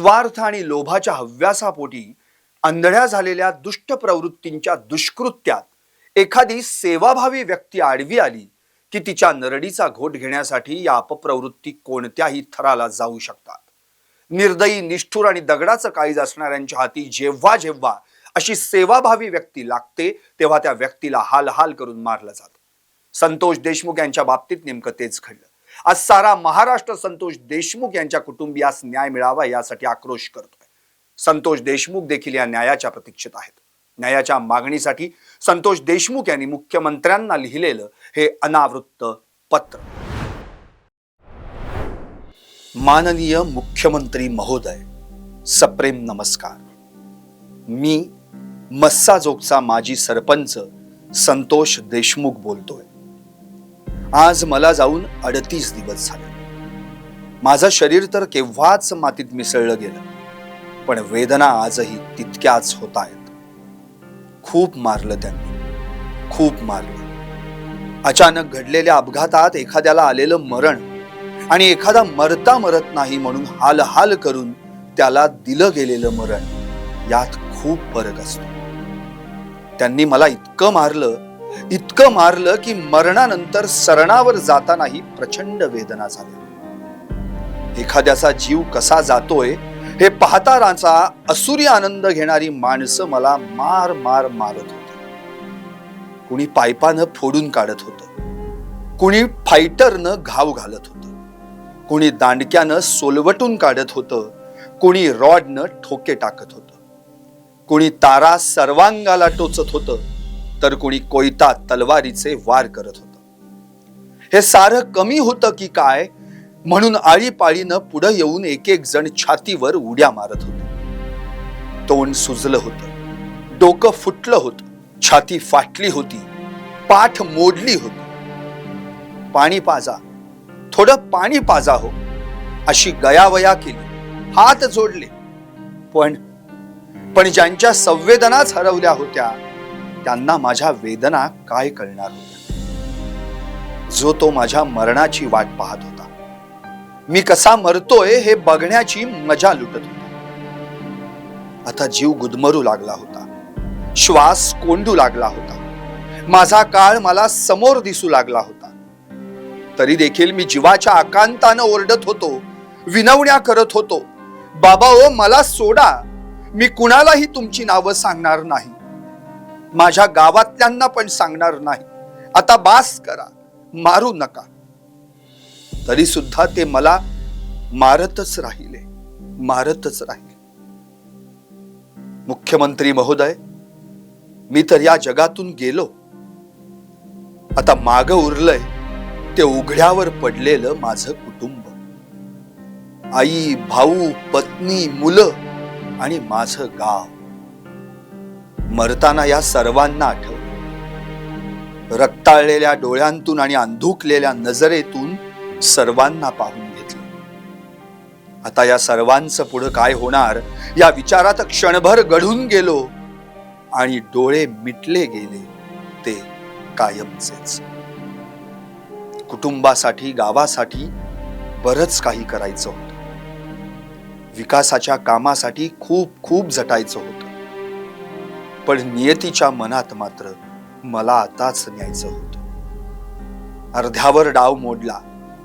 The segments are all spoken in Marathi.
स्वार्थ आणि लोभाच्या हव्यासापोटी आंधळ्या झालेल्या दुष्ट प्रवृत्तींच्या दुष्कृत्यात एखादी सेवाभावी व्यक्ती आडवी आली की तिच्या नरडीचा घोट घेण्यासाठी या अपप्रवृत्ती कोणत्याही थराला जाऊ शकतात. निर्दयी निष्ठूर आणि दगडाचं काळीज असणाऱ्यांच्या हाती जेव्हा जेव्हा अशी सेवाभावी व्यक्ती लागते तेव्हा त्या व्यक्तीला हाल हाल करून मारलं जातं. संतोष देशमुख यांच्या बाबतीत नेमकं तेच घडलं. आज सारा महाराष्ट्र संतोष देशमुख यांच्या कुटुंबियास न्याय मिळावा यासाठी आक्रोश करतोय. संतोष देशमुख देखील या न्यायाच्या प्रतीक्षेत आहेत. न्यायाच्या मागणीसाठी संतोष देशमुख यांनी मुख्यमंत्र्यांना लिहिलेलं हे अनावृत्त पत्र. माननीय मुख्यमंत्री महोदय सप्रेम नमस्कार. मी मस्साजोगचा माजी सरपंच संतोष देशमुख बोलतोय. आज मला जाऊन अडतीस दिवस झाले. माझं शरीर तर केव्हाच मातीत मिसळलं गेलं पण वेदना आजही तितक्याच होत आहेत खूप मारलं त्यांनी खूप मारलं. अचानक घडलेल्या अपघातात एखाद्याला आलेलं मरण आणि एखादा मरता मरत नाही म्हणून हाल हाल करून त्याला दिलं गेलेलं मरण यात खूप फरक असतो. त्यांनी मला इतकं मारलं इतकं मारलं की मरणानंतर सरणावर जातानाही प्रचंड वेदना झाल्या. एखाद्याचा जीव कसा जातोय हे पाहतानाचा असुरी आनंद घेणारी माणसं मला मार मार मारत होती. कुणी पायपानं फोडून काढत होतं. कुणी फायटरनं घाव घालत होतं. कुणी दांडक्यानं सोलवटून काढत होतं. कुणी रॉडनं ठोके टाकत होतं. कुणी तारा सर्वांगाला टोचत होतं. तर कुणी कोयता तलवारीचे वार करत होत. हे सारं कमी होतं की काय म्हणून आळीपाळीनं पुढं येऊन एक एक जण छातीवर उड्या मारत होते. तोंड सुजलं होतं डोकं फुटलं होतं छाती फाटली होती पाठ मोडली होती. पाणी पाजा थोडं पाणी पाजा हो अशी गयावया केली हात जोडले. पण पण ज्यांच्या संवेदनाच हरवल्या होत्या त्यांना माझ्या वेदना काय कळणार होत्या? जो तो माझ्या मरणाची वाट पाहत होता. मी कसा मरतोय हे बघण्याची मजा लुटत होता. आता जीव गुदमरू लागला होता. श्वास कोंडू लागला होता. माझा काळ मला समोर दिसू लागला होता. तरी देखील मी जीवाच्या आकांतानं ओरडत होतो विनवण्या करत होतो. बाबा ओ मला सोडा. मी कुणालाही तुमची नावं सांगणार नाही. माझ्या गावातल्यांना पण सांगणार नाही. आता बास करा मारू नका. तरी सुद्धा ते मला मारतच राहिले मारतच राहिले. मुख्यमंत्री महोदय मी तर या जगातून गेलो. आता माग उरलंय ते उघड्यावर पडलेलं माझं कुटुंब. आई भाऊ पत्नी मुलं आणि माझं गाव. मरताना या सर्वांना आठवलं. रक्ताळलेल्या डोळ्यांतून आणि अंधुकलेल्या नजरेतून सर्वांना पाहून घेतलं. आता या सर्वांचं पुढं काय होणार या विचारात क्षणभर गढून गेलो आणि डोळे मिटले गेले ते कायमचेच. कुटुंबासाठी गावासाठी बरंच काही करायचं होतं. विकासाच्या कामासाठी खूप खूप झटायचं होतं. पण नियतीच्या मनात मात्र मला आताच न्यायचं होतं. अर्ध्यावर डाव मोडला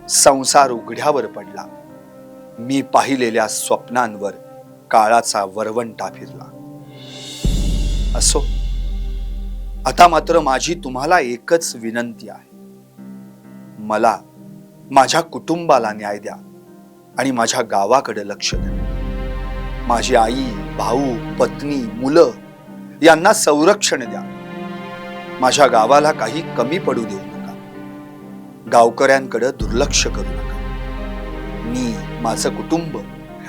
संसार उघड्यावर पडला. मी पाहिलेल्या स्वप्नांवर काळाचा वरवंटा फिरला. असो आता मात्र माझी तुम्हाला एकच विनंती आहे. मला माझ्या कुटुंबाला न्याय द्या आणि माझ्या गावाकडे लक्ष द्या. माझी आई भाऊ पत्नी मुलं यांना संरक्षण द्या. माझ्या गावाला काही कमी पडू देऊ नका. गावकऱ्यांकडे दुर्लक्ष करू नका. मी माझं कुटुंब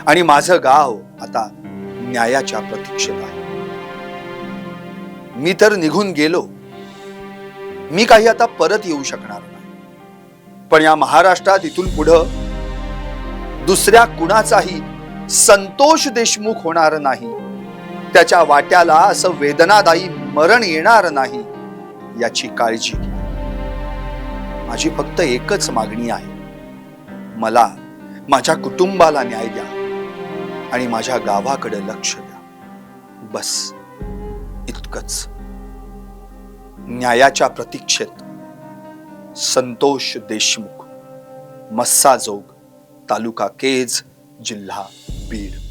आणि माझं गाव आता न्यायाच्या प्रतीक्षेत आहे. मी तर निघून गेलो. मी काही आता परत येऊ शकणार नाही. पण या महाराष्ट्रात इथून पुढं दुसऱ्या कुणाचाही संतोष देशमुख होणार नाही. त्याच्या वाट्याला असं वेदनादायी मरण येणार नाही याची काळजी घ्या माझी फक्त एकच मागणी आहे. मला माझ्या कुटुंबाला न्याय द्या आणि माझ्या गावाकडे लक्ष द्या. बस. इतकंच. न्यायाच्या प्रतीक्षेत संतोष देशमुख मस्साजोग तालुका केज जिल्हा बीड.